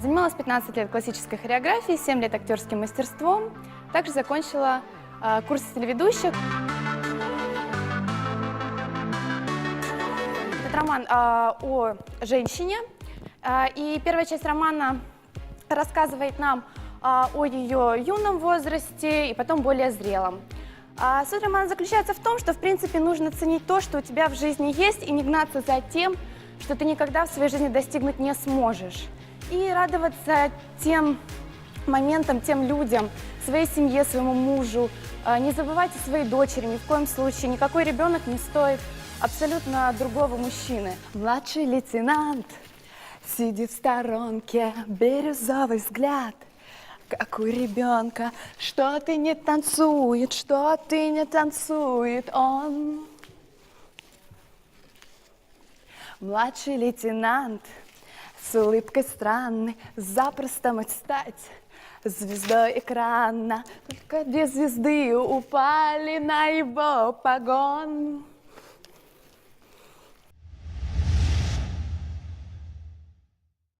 Занималась 15 лет классической хореографией, 7 лет актерским мастерством. Также закончила э, курс телеведущих. Это роман а, о женщине. А, и первая часть романа рассказывает нам а, о ее юном возрасте и потом более зрелом. А, суть романа заключается в том, что, в принципе, нужно ценить то, что у тебя в жизни есть, и не гнаться за тем, что ты никогда в своей жизни достигнуть не сможешь. И радоваться тем моментам, тем людям, своей семье, своему мужу. А, Не забывайте своей дочери, ни в коем случае. Никакой ребенок не стоит абсолютно другого мужчины. Младший лейтенант сидит в сторонке, бирюзовый взгляд, как у ребенка. Что ты не танцует, что ты не танцует он. Младший лейтенант с улыбкой странной запросто мог стать звездой экрана. Только две звезды упали на его погон.